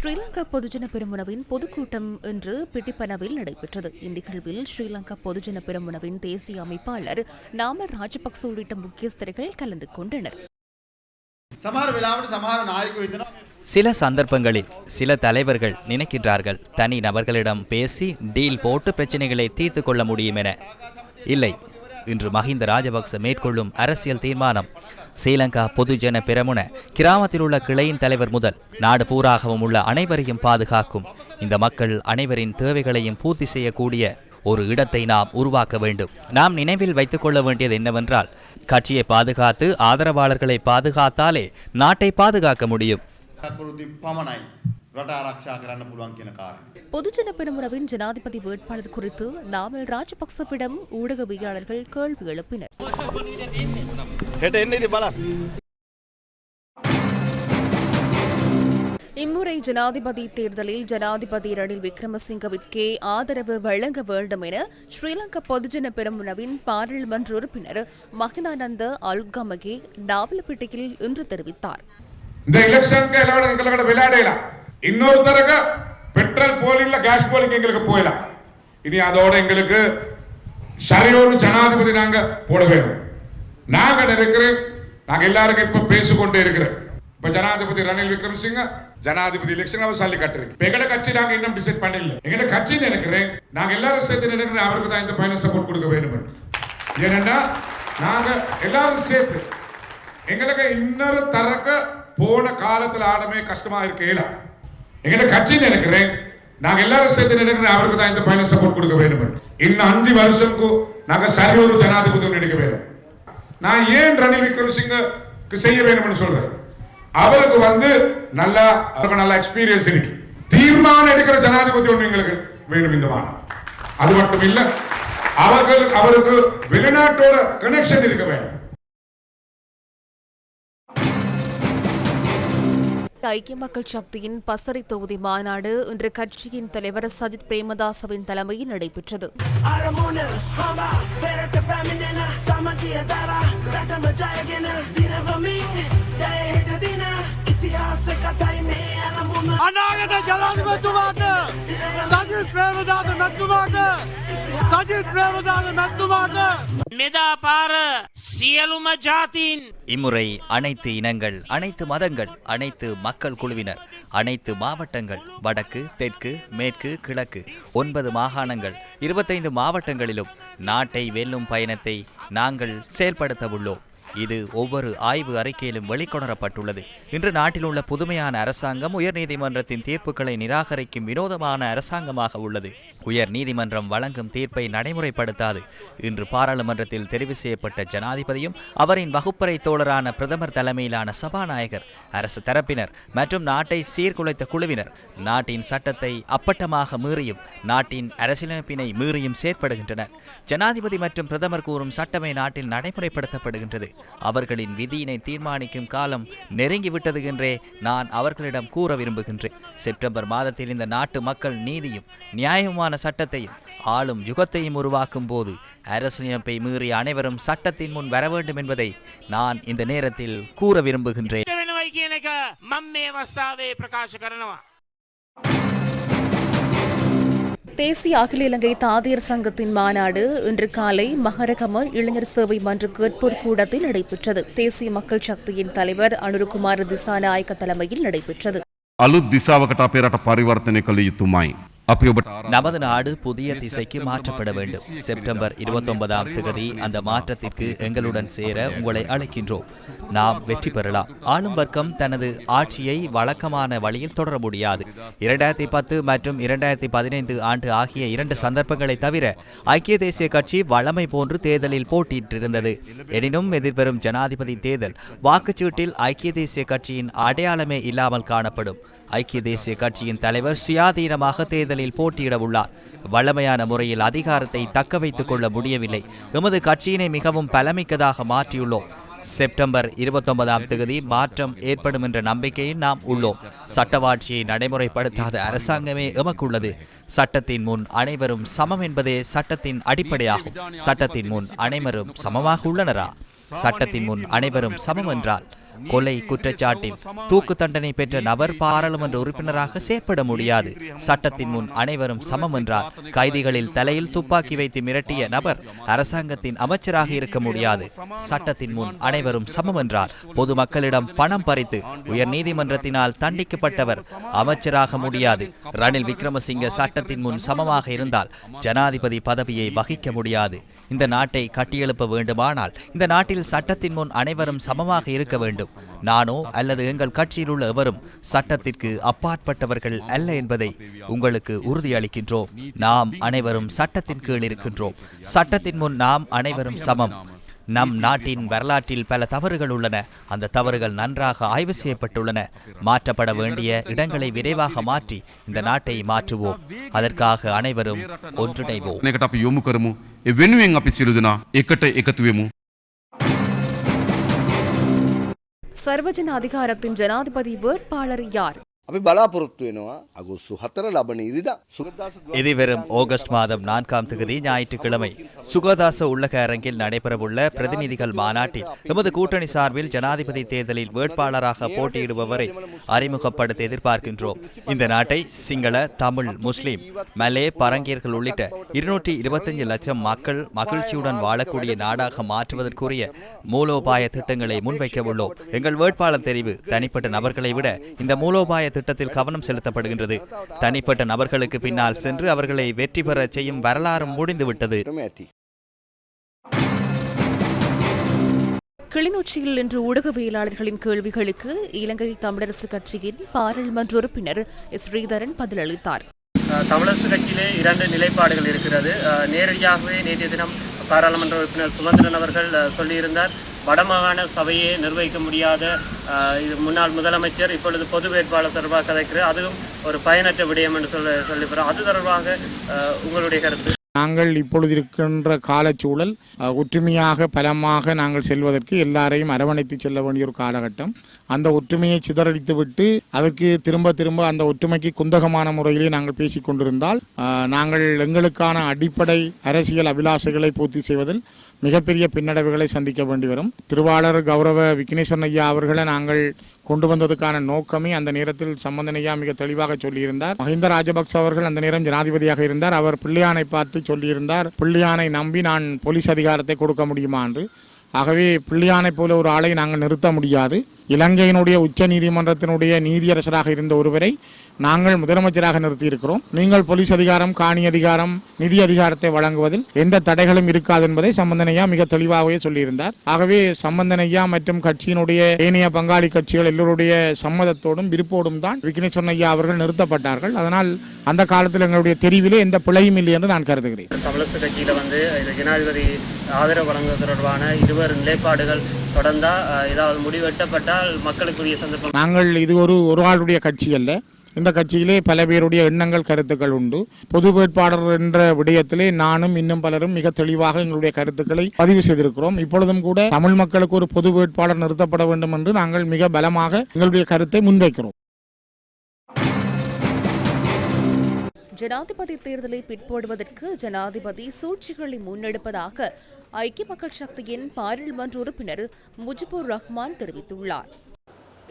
ஸ்ரீலங்கா பொதுஜன பெருமுனவின் பொதுக்கூட்டம் இன்று பிட்டிப்பனவில் நடைபெற்றது. இந்நிகழ்வில் ஸ்ரீலங்கா பொதுஜன பெருமுனவின் தேசிய அமைப்பாளர் நாமல் ராஜபக்ச உள்ளிட்ட முக்கியஸ்தர்கள் கலந்து கொண்டனர். சில சந்தர்ப்பங்களில் சில தலைவர்கள் நினைக்கின்றார்கள் தனி நபர்களிடம் பேசி டீல் போட்டு பிரச்சனைகளை தீர்த்து கொள்ள முடியும் என. இல்லை இன்று மஹிந்த ராஜபக்ச மேற்கொள்ளும் அரசியல் தீர்மானம் ஸ்ரீலங்கா பொதுஜன பெரமுன கிராமத்தில் உள்ள கிளையின் தலைவர் முதல் நாடு பூராகவும் உள்ள அனைவரையும் பாதுகாக்கும். இந்த மக்கள் அனைவரின் தேவைகளையும் பூர்த்தி செய்யக்கூடிய ஒரு இடத்தை நாம் உருவாக்க வேண்டும். நாம் நினைவில் வைத்துக் கொள்ள வேண்டியது என்னவென்றால் கட்சியை பாதுகாத்து ஆதரவாளர்களை பாதுகாத்தாலே நாட்டை பாதுகாக்க முடியும். රට ආරක්ෂා කරන්න පුළුවන් කියන කාරණය. பொதுஜன பெருமுனவின் ஜனாதிபதி வேட்பாளர் குறித்து நாமல் ராஜபக்சவிடம் ஊடகவியலாளர்கள் கேள்வி எழுப்பினர் හෙට එන්න ඉති බලන්න. இம்முறை ஜனாதிபதி தேர்தலில் ஜனாதிபதி ரணில் விக்ரமசிங்கவிற்கே ஆதரவு வழங்க வேண்டும் என ஸ்ரீலங்கா பொதுஜன பெருமுனவின் பாராளுமன்ற உறுப்பினர் மகிதானந்த அல்கமகே நாவலப்பேட்டையில் இன்று தெரிவித்தார் இந்த எலெக்ஷனுக்கு எல்லாம் எங்களை விளையாடலாம் இன்னொரு தரக பெட்ரோல் போலிங்ல கேஸ் போலிங் எங்களுக்கு போயிடலாம் இனி அதோட எங்களுக்கு சரியோரு ஜனாதிபதி நாங்க போட வேணும் நாங்க நினைக்கிறேன் நாங்க எல்லாருக்கும் இப்ப பேசிக்கொண்டே இருக்கிறோம். இப்ப ஜனாதிபதி ரணில் விக்ரமசிங்க ஜனாதிபதி எலெக்ஷன் அவர் சல்லி கட்டிருக்கு. இப்ப எங்கட கட்சி நாங்க இன்னும் டிசைட் பண்ணல. எங்கட கட்சி நினைக்கிறேன் நாங்க எல்லாரும் சேர்த்து நினைக்கிறேன் அவருக்கு தான் இந்த பையனை சப்போர்ட் கொடுக்க வேண்டும் ஏனென்றா நாங்க எல்லாரும் சேர்த்து எங்களுக்கு இன்னொரு தரக்க போன காலத்தில் ஆடமே கஷ்டமா இருக்கையில. எங்கிட்ட கட்சி நினைக்கிறேன். நாங்க எல்லாரும் சேர்த்து நினைக்கிறேன் அவருக்கு தான் இந்த பையனை சப்போர்ட் கொடுக்க வேண்டும் இன்னும் அஞ்சு வருஷம்க்கு நாங்க சரி ஒரு ஜனாதிபதி நினைக்க வேண்டும். நான் ஏன் ரணில் விக்ரமசிங்கக்கு செய்ய வேணும்னு சொல்றேன்? அவருக்கு வந்து நல்லா அவருக்கு நல்ல எக்ஸ்பீரியன்ஸ் இருக்கு. தீர்மானம் எடுக்கிற ஜனாதிபதி ஒண்ணு எங்களுக்கு வேணும் இந்த மாதம் அது மட்டும் இல்ல அவர்கள் அவருக்கு வெளிநாட்டோட கனெக்ஷன் இருக்க வேண்டும். ஐக்கிய மக்கள் சக்தியின் பசறை தொகுதி மாநாடு இன்று கட்சியின் தலைவர் சஜித் பிரேமதாசவின் தலைமையில் நடைபெற்றது. පෙරට පැමිණෙන සමගිය දර රටම ජයගෙන දිනවමින් දැයට දින ඉතිහාස කතයි මේ අරමුණ අනාගත ජනාධිපතිතුමාට සජිත් ප්‍රේමදාස මැතිතුමාට සජිත් ප්‍රේමදාස මැතිතුමාට මෙදා පාර සියලුම ජාතීන් இம்முறை அனைத்து இனங்கள் அனைத்து மதங்கள் அனைத்து மக்கள் குழுவினர் அனைத்து மாவட்டங்கள் வடக்கு தெற்கு மேற்கு கிழக்கு ஒன்பது மாகாணங்கள் இருபத்தைந்து மாவட்டங்களிலும் நாட்டை வெல்லும் பயணத்தை நாங்கள் செயல்படுத்த உள்ளோம் இது ஒவ்வொரு ஆய்வு அறிக்கையிலும் வெளிக்கொணரப்பட்டுள்ளது இன்று நாட்டில் உள்ள புதுமையான அரசாங்கம் உயர்நீதிமன்றத்தின் தீர்ப்புகளை நிராகரிக்கும் வினோதமான அரசாங்கமாக உள்ளது. உயர் நீதிமன்றம் வழங்கும் தீர்ப்பை நடைமுறைப்படுத்தாது. இன்று பாராளுமன்றத்தில் தெரிவு செய்யப்பட்ட ஜனாதிபதியும் அவரின் வகுப்பறை தோழரான பிரதமர் தலைமையிலான சபாநாயகர் அரசு தரப்பினர் மற்றும் நாட்டை சீர்குலைத்த குழுவினர் நாட்டின் சட்டத்தை அப்பட்டமாக மீறியும் நாட்டின் அரசியலமைப்பினை மீறியும் செயற்படுகின்றனர். ஜனாதிபதி மற்றும் பிரதமர் கூறும் சட்டமே நாட்டில் நடைமுறைப்படுத்தப்படுகின்றது. அவர்களின் விதியினை தீர்மானிக்கும் காலம் போய்விட்டது என்றே நான் அவர்களிடம் கூற விரும்புகின்றேன். செப்டம்பர் மாதத்தில் இந்த நாட்டு மக்கள் நீதியும் நியாயமான சட்டத்தையும் ஆளும் யுகத்தையும் உருவாக்கும் போது அரசியலமைப்பை மீறிய அனைவரும் சட்டத்தின் முன் வர வேண்டும் என்பதை நான் இந்த நேரத்தில் கூற விரும்புகின்றேன். தேசிய அகில இலங்கை தாதியர் சங்கத்தின் மாநாடு இன்று காலை மகரகம இளைஞர் சேவை மன்ற கேட்போர் கூடத்தில் நடைபெற்றது தேசிய மக்கள் சக்தியின் தலைவர் அனுருகுமார் திசாநாயக்க தலைமையில் நடைபெற்றது අලුත් දිසාවකට අපේ රට පරිවර්තනය කළ යුතුමයි. நமது நாடு புதிய திசைக்கு மாற்றப்பட வேண்டும். செப்டம்பர் இருபத்தொன்பதாம் தேதி அந்த மாற்றத்திற்கு எங்களுடன் சேர உங்களை அழைக்கின்றோம். நாம் வெற்றி பெறலாம். ஆளும் வர்க்கம் தனது ஆட்சியை வழக்கமான வழியில் தொடர முடியாது. இரண்டாயிரத்தி பத்து மற்றும் இரண்டாயிரத்தி பதினைந்து ஆண்டு ஆகிய இரண்டு சந்தர்ப்பங்களை தவிர ஐக்கிய தேசிய கட்சி வளமை போன்று தேர்தலில் போட்டியிட்டிருந்தது. எனினும் எதிர்வரும் ஜனாதிபதி தேர்தல் வாக்குச்சீட்டில் ஐக்கிய தேசிய கட்சியின் அடையாளமே இல்லாமல் காணப்படும். ஐக்கிய தேசிய கட்சியின் தலைவர் சுயாதீனமாக தேர்தலில் போட்டியிட உள்ளார். வளமையான முறையில் அதிகாரத்தை தக்க வைத்துக் கொள்ள முடியவில்லை. எமது கட்சியினை மிகவும் பலமிக்கதாக மாற்றியுள்ளோம். செப்டம்பர் இருபத்தொன்பதாம் தேதி மாற்றம் ஏற்படும் என்ற நம்பிக்கையில் நாம் உள்ளோம். சட்டவாட்சியை நடைமுறைப்படுத்தாத அரசாங்கமே எமக்குள்ளது. சட்டத்தின் முன் அனைவரும் சமம் என்பதே சட்டத்தின் அடிப்படையாகும். சட்டத்தின் முன் அனைவரும் சமமாக உள்ளனரா? சட்டத்தின் முன் அனைவரும் சமம் என்றால் கொலை குற்றச்சாட்டில் தூக்கு தண்டனை பெற்ற நபர் பாராளுமன்ற உறுப்பினராக செயற்பட முடியாது. சட்டத்தின் முன் அனைவரும் சமம் என்றார் கைதிகளில் தலையில் துப்பாக்கி வைத்து மிரட்டிய நபர் அரசாங்கத்தின் அமைச்சராக இருக்க முடியாது. சட்டத்தின் முன் அனைவரும் சமம் என்றார் பொதுமக்களிடம் பணம் பறித்து உயர் நீதிமன்றத்தினால் தண்டிக்கப்பட்டவர் அமைச்சராக முடியாது. ரணில் விக்ரமசிங்க சட்டத்தின் முன் சமமாக இருந்தால் ஜனாதிபதி பதவியை வகிக்க முடியாது. இந்த நாட்டை கட்டியெழுப்ப வேண்டுமானால் இந்த நாட்டில் சட்டத்தின் முன் அனைவரும் சமமாக இருக்க வேண்டும். நானோ அல்லது எங்கள் கட்சியில் உள்ள எவரும் சட்டத்திற்கு அப்பாற்பட்டவர்கள் அல்ல என்பதை உங்களுக்கு உறுதியளிக்கின்றோம். நாம் அனைவரும் சட்டத்தின் கீழ் இருக்கின்றோம். சட்டத்தின் முன் நாம் அனைவரும் சமம். நம் நாட்டின் வரலாற்றில் பல தவறுகள் உள்ளன. அந்த தவறுகள் நன்றாக ஆய்வு செய்யப்பட்டுள்ளன. மாற்றப்பட வேண்டிய இடங்களை விரைவாக மாற்றி இந்த நாட்டை மாற்றுவோம். அதற்காக அனைவரும் ஒன்றிணைவோம். சர்வஜன அதிகாரத்தின் ஜனாதிபதி வேட்பாளர் யார்? අපි බලාපොරොත්තු වෙනවා අගොස්සු හතර ලබන ඉරිදා සුගදදාස எதிர்வரும் ஆகஸ்ட் மாதம் நான்காம் தேதி ஞாயிற்றுக்கிழமை சுகதாச உள்ளக அரங்கில் நடைபெறவுள்ள பிரதிநிதிகள் மாநாட்டில் எமது கூட்டணி சார்பில் ஜனாதிபதி தேர்தலில் வேட்பாளராக போட்டியிடுபவரை அறிமுகப்படுத்த எதிர்பார்க்கின்றோம் இந்த நாட்டை சிங்கள தமிழ் முஸ்லிம் மலே பரங்கியர்கள் உள்ளிட்ட இருநூற்றி இருபத்தஞ்சு லட்சம் மக்கள் மகிழ்ச்சியுடன் வாழக்கூடிய நாடாக மாற்றுவதற்குரிய மூலோபாய திட்டங்களை முன்வைக்க உள்ளோம் எங்கள் வேட்பாளர் தெரிவு தனிப்பட்ட நபர்களை விட இந்த மூலோபாய திட்டத்தில் கவனம் செலுத்தப்படுகின்றது. தனிப்பட்ட நபர்களுக்கு பின்னால் சென்று அவர்களை வெற்றி பெற செய்யும் வரலாறு முடிந்துவிட்டது கிளிநொச்சியில் இன்று ஊடகவியலாளர்களின் கேள்விகளுக்கு இலங்கை தமிழரசு கட்சியின் பாராளுமன்ற உறுப்பினர் ஸ்ரீதரன் பதிலளித்தார். தமிழரசு கட்சியிலே இரண்டு நிலைப்பாடுகள் இருக்கிறது. நேரடியாகவே நேற்றைய தினம் பாராளுமன்ற உறுப்பினர் சுமந்திரன் அவர்கள் சொல்லியிருந்தார். வடமாகாண சபையை நிர்வகிக்க முடியாத இது முன்னாள் முதலமைச்சர் இப்பொழுது பொது வேட்பாளர் தொடர்பாக கதைக்கிறார். அதுவும் ஒரு பயனற்ற விடயம் என்று சொல்ல சொல்லியிருக்கிறோம் அது தொடர்பாக உங்களுடைய கருத்து? நாங்கள் இப்பொழுது இருக்கின்ற காலச்சூழல் ஒற்றுமையாக பலமாக நாங்கள் செல்வதற்கு எல்லாரையும் அரவணைத்து செல்ல வேண்டிய ஒரு காலகட்டம். அந்த ஒற்றுமையை சிதறடித்து விட்டு அதற்கு திரும்ப திரும்ப அந்த ஒற்றுமைக்கு குந்தகமான முறையிலே நாங்கள் பேசிக் கொண்டிருந்தால் நாங்கள் எங்களுக்கான அடிப்படை அரசியல் அபிலாஷைகளை பூர்த்தி செய்வதில் மிகப்பெரிய பின்னடைவுகளை சந்திக்க வேண்டி வரும். திருவாளர் கௌரவ விக்னேஸ்வரன் ஐயா அவர்களை நாங்கள் கொண்டு வந்ததுக்கான நோக்கமே அந்த நேரத்தில் சம்பந்தனையா மிக தெளிவாக சொல்லியிருந்தார். மஹிந்த ராஜபக்ச அவர்கள் அந்த நேரம் ஜனாதிபதியாக இருந்தார். அவர் பிள்ளையானை பார்த்து சொல்லியிருந்தார் பிள்ளையானை நம்பி நான் போலீஸ் அதிகாரத்தை கொடுக்க முடியுமா? என்று. ஆகவே பிள்ளையானை போல ஒரு ஆளை நாங்கள் நிறுத்த முடியாது. இலங்கையினுடைய உச்ச நீதிமன்றத்தினுடைய நீதியரசராக இருந்த ஒருவரை நாங்கள் முதலமைச்சராக நிறுத்தியிருக்கிறோம். நீங்கள் போலீஸ் அதிகாரம் காணி அதிகாரம் நிதி அதிகாரத்தை வழங்குவதில் எந்த தடைகளும் இருக்காது என்பதை சம்பந்தனையா மிக தெளிவாகவே சொல்லியிருந்தார். ஆகவே சம்பந்தனையா மற்றும் கட்சியினுடைய ஏனைய பங்காளி கட்சிகள் எல்லோருடைய சம்மதத்தோடும் விருப்போடும் தான் விக்னேஸ்வரன் ஐயா அவர்கள் நிறுத்தப்பட்டார்கள். அதனால் அந்த காலத்தில் எங்களுடைய தெரிவிலே எந்த பிழையும் இல்லை என்று நான் கருதுகிறேன். தமிழரசு கட்சியில் வந்து ஜனாதிபதி ஆதரவு வழங்குவது தொடர்பான இருவர் நிலைப்பாடுகள் தொடர்ந்தா ஏதாவது முடிவெட்டப்பட்டால் மக்களுக்குரிய சந்தர்ப்பம் நாங்கள் இது ஒரு ஒரு ஆளுடைய கட்சி அல்ல. இந்த கட்சியிலே பல பேருடைய எண்ணங்கள் கருத்துக்கள் உண்டு. பொது வேட்பாளர் என்ற விடயத்திலே நானும் இன்னும் பலரும் மிக தெளிவாக எங்களுடைய கருத்துக்களை பதிவு செய்திருக்கிறோம். இப்பொழுதும் கூட தமிழ் மக்களுக்கு ஒரு பொது வேட்பாளர் நிறுத்தப்பட வேண்டும் என்று நாங்கள் மிக பலமாக எங்களுடைய கருத்தை முன்வைக்கிறோம். ஜனாதிபதி தேர்தலை பிற்போடுவதற்கு ஜனாதிபதி சூழ்ச்சிகளை முன்னெடுப்பதாக ஐக்கிய மக்கள் சக்தியின் பாராளுமன்ற உறுப்பினர் முஜிபுர் ரஹ்மான் தெரிவித்துள்ளார்.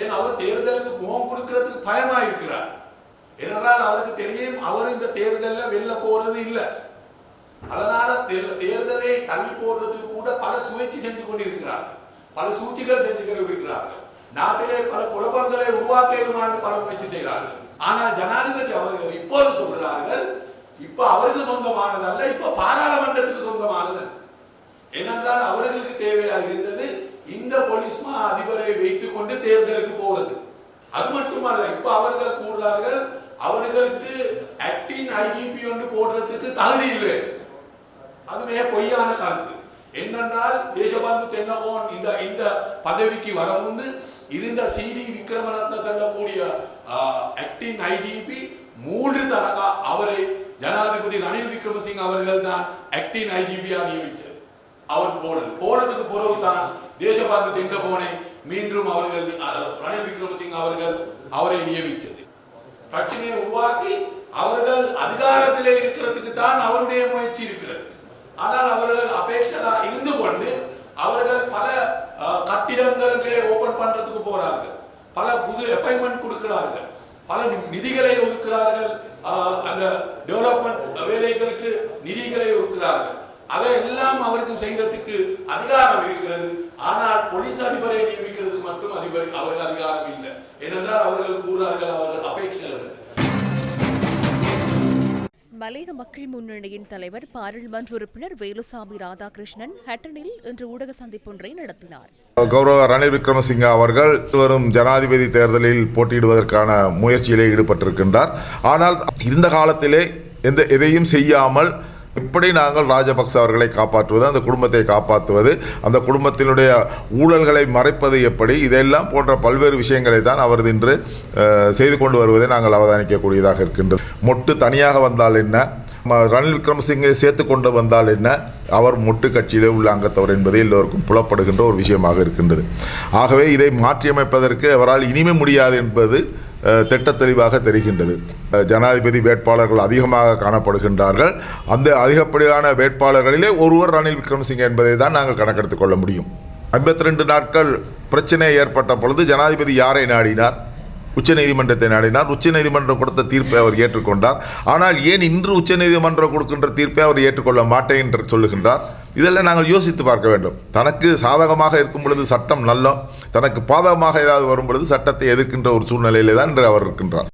ஏன் அவர் தேர்தலுக்கு முகம் கொடுக்கறதுக்கு பயமா இருக்கிறார் ஏனென்றால் அவருக்கு தெரியும் அவர் இந்த தேர்தலில் வெளில போறது இல்லை. அதனால தேர்தலை தள்ளி போடுறதுக்கு கூட பல சுழற்சி செஞ்சு கொண்டிருக்கிறார் பல சூழ்ச்சிகள் செஞ்சு கொண்டிருக்கிறார்கள். நாட்டிலே பல குழப்பங்களை உருவாக்க பல முயற்சி செய்கிறார்கள். ஆனால் ஜனாதிபதி அவர்கள் இப்போது சொல்கிறார்கள் இப்ப அவருக்கு சொந்தமானதல்ல இப்ப பாராளுமன்றத்துக்கு சொந்தமானது ஏனென்றால் அவர்களுக்கு தேவையாக இருந்தது இந்த போலீஸ் மா அதிபரை வைத்துக் கொண்டு தேர்தலுக்கு போவது. அது மட்டுமல்ல இப்ப அவர்கள் கூறுகிறார்கள் அவர்களுக்கு ஆக்டிங் ஐஜிபி ஒன்று போடுறதுக்கு தகுதி இல்லை. அதுவே பொய்யான கருத்து. என்னென்றால் தேசபந்து தென்னகோன் இந்த இந்த பதவிக்கு வர முன்னு இருந்த சிடி விக்ரமரத்ன செல்லக்கூடிய ஆக்டிங் ஐஜிபி மூன்று தரகா அவரை ஜனாதிபதி ரணில் விக்ரமசிங் அவர்கள் தான் ஆக்டிங் ஐஜிபியா நியமித்தது. அவர் போனது. போனதுக்கு பிறகுதான் தேசபந்து தென்னகோனை மீண்டும் அவர்கள் ரணில் விக்ரமசிங் அவர்கள் அவரை நியமித்தது. பிரச்சனையை உருவாக்கி அவர்கள் அதிகாரத்திலே இருக்கிறதுக்கு தான் அவருடைய முயற்சி இருக்கிறது. ஆனால் அவர்கள் அபேட்சரா இருந்து கொண்டு அவர்கள் பல கட்டிடங்களுக்கு ஓபன் பண்றதுக்கு போறார்கள். பல புது அப்பாயின்மெண்ட் கொடுக்கிறார்கள். பல நிதிகளை ஒதுக்குறார்கள். அந்த டெவலப்மெண்ட் வேலைகளுக்கு நிதிகளை ஒதுக்குறார்கள். அதையெல்லாம் அவருக்கு செய்யறதுக்கு அதிகாரம் இருக்கிறது. ஆனால் போலீஸ் அதிபரை நியமிக்கிறதுக்கு மட்டும் அதிபர் அவருக்கு அதிகாரம் இல்லை. ஏனென்றால் அவர்கள் கூறார்கள் அவர்கள் அபேட்சகர்கள் மலையக மக்கள் முன்னணியின் தலைவர் பாராளுமன்ற உறுப்பினர் வேலுசாமி ராதாகிருஷ்ணன் ஹட்டனில் இன்று ஊடக சந்திப்பொன்றை நடத்தினார். கௌரவ ரணில் விக்ரமசிங்க அவர்கள் வரும் ஜனாதிபதி தேர்தலில் போட்டியிடுவதற்கான முயற்சியிலே ஈடுபட்டிருக்கின்றார். ஆனால் இருந்த காலத்திலே எந்த எதையும் செய்யாமல் எப்படி நாங்கள் ராஜபக்ச அவர்களை காப்பாற்றுவது அந்த குடும்பத்தை காப்பாற்றுவது அந்த குடும்பத்தினுடைய ஊழல்களை மறைப்பது எப்படி இதெல்லாம் போன்ற பல்வேறு விஷயங்களை தான் அவர் இன்று செய்து கொண்டு வருவதை நாங்கள் அவதானிக்கக்கூடியதாக இருக்கின்றது. மொட்டு தனியாக வந்தால் என்ன? ரணில் விக்ரமசிங்கை சேர்த்து கொண்டு வந்தால் என்ன? அவர் மொட்டு கட்சியிலே உள்ள அங்கத்தவர் என்பது எல்லோருக்கும் புலப்படுகின்ற ஒரு விஷயமாக இருக்கின்றது. ஆகவே இதை மாற்றியமைப்பதற்கு அவரால் இனிமே முடியாது என்பது திட்ட தெளிவாக தெரிகின்றது. ஜனாதிபதி வேட்பாளர்கள் அதிகமாக காணப்படுகின்றார்கள். அந்த அதிகப்படியான வேட்பாளர்களிலே ஒருவர் ரணில் விக்ரமசிங்க என்பதை தான் நாங்கள் கணக்கெடுத்துக் கொள்ள முடியும். ஐம்பத்தி ரெண்டு நாட்கள் பிரச்சனை ஏற்பட்ட பொழுது ஜனாதிபதி யாரை நாடினார்? உச்சநீதிமன்றத்தை நாடினார். உச்சநீதிமன்றம் கொடுத்த தீர்ப்பை அவர் ஏற்றுக்கொண்டார். ஆனால் ஏன் இன்று உச்சநீதிமன்றம் கொடுக்கின்ற தீர்ப்பை அவர் ஏற்றுக்கொள்ள மாட்டேன் என்று சொல்லுகின்றார்? இதெல்லாம் நாங்கள் யோசித்து பார்க்க வேண்டும். தனக்கு சாதகமாக இருக்கும் பொழுது சட்டம் நல்ல தனக்கு பாதகமாக ஏதாவது வரும் பொழுது சட்டத்தை எதிர்க்கின்ற ஒரு சூழ்நிலையிலே தான் இன்று அவர் இருக்கின்றார்.